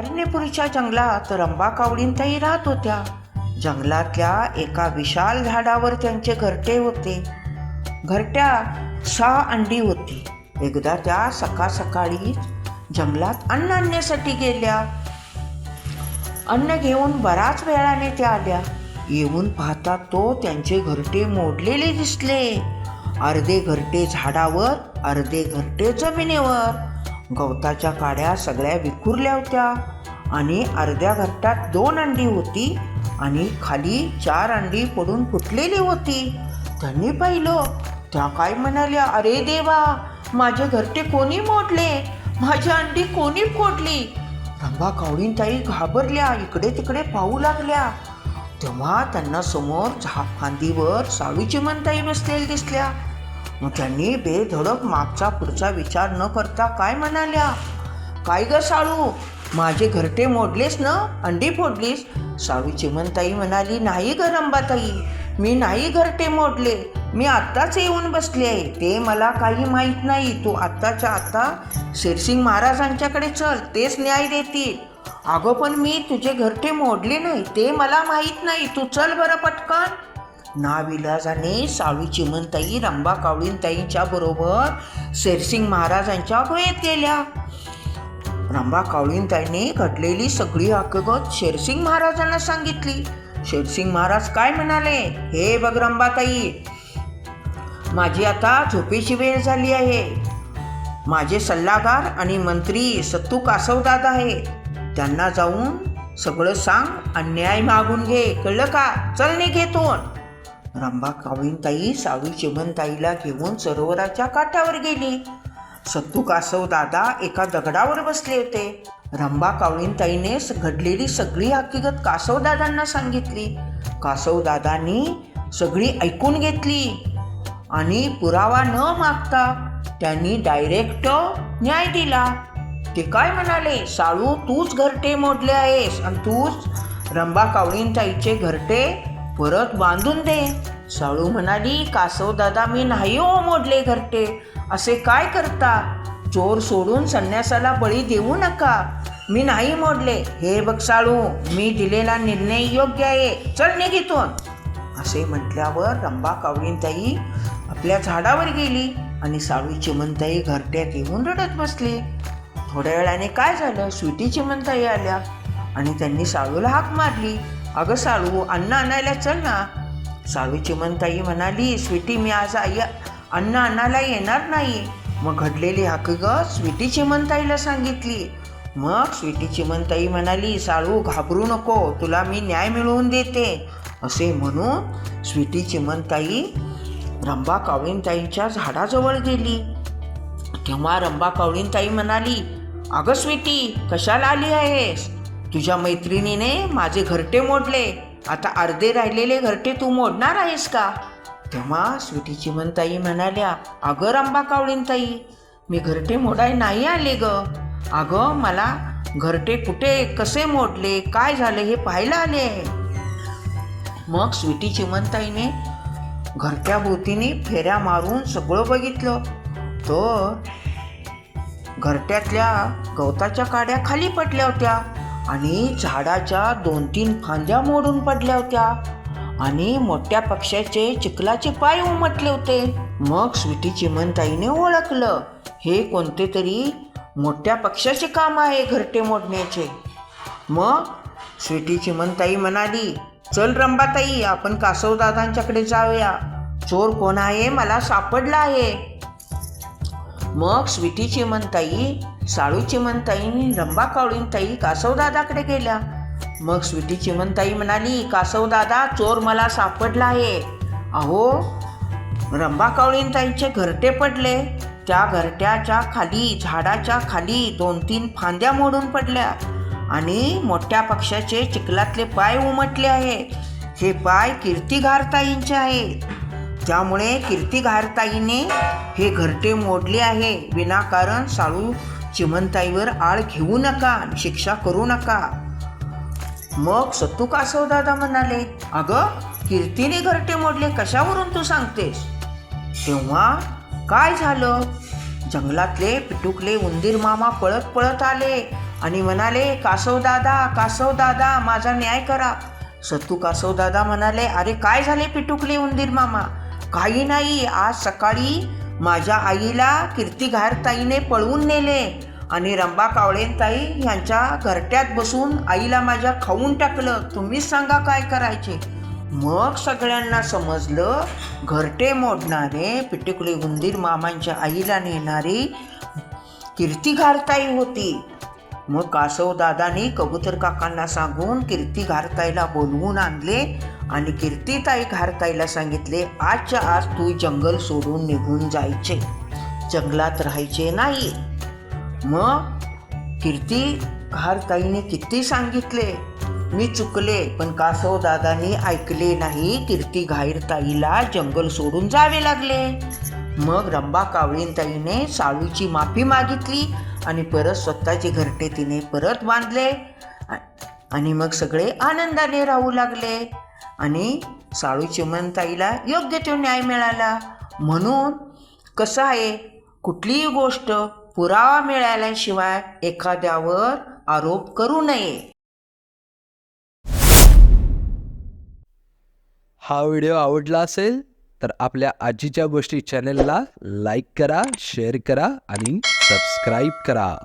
अरण्यपुरीच्या जंगलात रंबा कावडींतही राहत होत्या. जंगलातल्या एका विशाल झाडावर त्यांचे घरटे होते. घरट्या सहा अंडी होती. एकदा त्या सकाळ सकाळी जंगलात अन्न आणण्यासाठी गेल्या. अन्न घेऊन बराच वेळाने त्या आल्या. येऊन पाहता तो त्यांचे घरटे मोडलेले दिसले. अर्धे घरटे झाडावर अर्धे घरटे जमिनीवर. गवताच्या काड्या सगळ्या विखुरल्या होत्या. आणि अर्ध्या घट्टात दोन अंडी होती आणि खाली चार अंडी पडून फुटलेली होती. त्यांनी पाहिलं त्या काय म्हणाल्या अरे देवा माझे घरटे कोणी मोडले? माझी अंडी कोणी फोडली? रंभा कावळींताई घाबरल्या इकडे तिकडे पाहू लागल्या. तेव्हा त्यांना समोर झा फांदीवर साळूची मनताई बसलेल्या दिसल्या. मग त्यांनी बेधडक मागचा पुढचा विचार न करता काय म्हणाल्या? काय ग साळू माझे घरटे मोडलेस ना? अंडी फोडलीस? साळू चिमणताई म्हणाली नाही ग रंबाताई मी नाही घरटे मोडले. मी आत्ताच येऊन बसले आहे. ते मला काही माहीत नाही. तू आत्ताच्या आत्ता शेरसिंग महाराजांच्याकडे चल तेच न्याय देतील. अगं पण मी तुझे घरटे मोडले नाही. ते मला माहीत नाही. तू चल बरं पटकन. नाविलाजाने साळू चिमणताई रंबा कावळींताईंच्या बरोबर शेरसिंग महाराजांच्या गुहेत गेल्या. रंबा कावळींताईने घडलेली सगळी हकीकत शेरसिंग महाराजांना सांगितली. शेरसिंग महाराज काय म्हणाले? हे बघ रंबाताई माझी आता झोपेची वेळ झाली आहे. माझे सल्लागार आणि मंत्री सत्तू कासवदादा आहे. त्यांना जाऊन सगळं सांग अन्याय मागून घे. कळलं का? चल निघेतून. रंबा कावळींताई साळू चिमणताईला घेऊन सरोवराच्या काठावर गेली. सत्तू कासव दादा एका दगडावर बसले होते. रंबा कावळींताईने घडलेली सगळी हकीकत कासवदादांना सांगितली. कासवदादांनी सगळी ऐकून घेतली आणि पुरावा न मागता त्यांनी डायरेक्ट न्याय दिला. ते काय म्हणाले? साळू तूच घरटे मोडले आहेस आणि तूच रंबा कावळींताईचे घरटे परत बांधून दे. साळू म्हणाली कासव दादा मी नाही हो मोडले घरटे. असे काय करता? चोर सोडून संन्यासाला बळी देऊ नका. मी नाही मोडले. हे बघ साळू मी दिलेला निर्णय योग्य आहे. चल निघितून असे म्हटल्यावर रंबा कावळींताई आपल्या झाडावर गेली आणि साळू चिमणताई घरट्यात येऊन रडत बसली. थोड्या वेळाने काय झालं? स्वीटी चिमणताई आल्या आणि त्यांनी साळूला हाक मारली. अगं साळू अन्न आणायला चल ना. साळू चिमणताई म्हणाली स्वीटी मी आज आई अन्न आणायला येणार नाही. मग घडलेली हकीकत स्वीटी चिमणताईला सांगितली. मग स्वीटी चिमणताई म्हणाली साळू घाबरू नको तुला मी न्याय मिळवून देते. असे म्हणून स्वीटी चिमणताई रंबा कावळींताईंच्या झाडाजवळ गेली. तेव्हा रंबा कावळींताई म्हणाली अगं स्वीटी कशाला आली आहेस? तुझ्या मैत्रिणीने माझे घरटे मोडले. आता अर्धे राहिलेले घरटे तू मोडणार आहेस का? तेव्हा स्वीटी चिमणताई म्हणाल्या अगं रंबा कावळींताई मी घरटे मोडाय नाही आले ग. अगं मला घरटे कुठे कसे मोडले काय झाले हे पाहायला आले आहे. मग स्वीटी चिमणताईने घरच्या भोवतीने फेऱ्या मारून सगळं बघितलं. तर घरट्यातल्या गवताच्या काड्या खाली पडल्या होत्या. आणि झाडाच्या दोन तीन फांद्या मोडून पडल्या होत्या. आणि मोठ्या पक्ष्याचे चिखलाचे पाय उमटले होते. मग स्वीटी चिमणताईने ओळखलं हे कोणते तरी मोठ्या पक्षाचे काम आहे घरटे मोडण्याचे. मग स्वीटी चिमणताई म्हणाली चल रंबाताई आपण कासवदादांच्याकडे जाऊया. चोर कोण आहे मला सापडला आहे. मग स्वीटी चिमणताई साळू चिमणताई रंबा कावळींताई कासवदादाकडे गेल्या. मग स्वीटी चिमणताई म्हणाली कासवदादा चोर मला सापडला आहे. अहो रंबा कावळींताईचे घरटे पडले. त्या घरट्याच्या खाली झाडाच्या खाली दोन तीन फांद्या मोडून पडल्या आणि मोठ्या पक्षाचे चिखलातले पाय उमटले आहेत हे पाय कीर्ती घारताईंचे आहेत. त्यामुळे कीर्ती घारताईने हे घरटे मोडले आहे. विनाकारण साळू चिमणताईवर आळ घेऊ नका शिक्षा करू नका. मग सत्तू कासव दादा म्हणाले अगं कीर्तीने घरटे मोडले कशावरून तू सांगतेस? तेव्हा काय झालं? जंगलातले पिटुकले उंदीर मामा पळत पळत आले आणि म्हणाले कासव दादा कासव दादा माझा न्याय करा. सत्तू कासव दादा म्हणाले अरे काय झाले पिटुकले उंदीर मामा? काही नाही. आज सकाळी माझ्या आईला कीर्ती ताईने पळवून नेले आणि रंबा कावळेताई यांच्या घरट्यात बसून आईला माझ्या खाऊन टाकलं. तुम्हीच सांगा काय करायचे? मग सगळ्यांना समजलं घरटे मोडणारे पिटिकुले उंदीर मामांच्या आईला नेणारी कीर्तिघारताई होती. मग कासव दादानी कबूतर काकांना सांगून कीर्ती घारताईला बोलवून आणले आणि कीर्तीताई घारताईला सांगितले आजच्या आज तू जंगल सोडून निघून जायचे. जंगलात राहायचे नाही. मग कीर्ती घारताईने किती सांगितले? मी चुकले पण कासव दादानी ऐकले नाही. कीर्ती घाईरताईला जंगल सोडून जावे लागले. मग रंबा कावळीनताईने साळूची माफी मागितली आणि परत स्वतःचे घरटे तिने परत बांधले. आणि मग सगळे आनंदाने राहू लागले. आणि साळू चिमणताईला योग्य तो न्याय मिळाला. म्हणून कसं आहे कुठलीही गोष्ट पुरावा मिळाल्याशिवाय एखाद्यावर आरोप करू नये. हा व्हिडिओ आवडला असेल तर आपल्या आजीच्या गोष्टी चॅनेलला लाईक करा शेअर करा आणि सबस्क्राईब करा.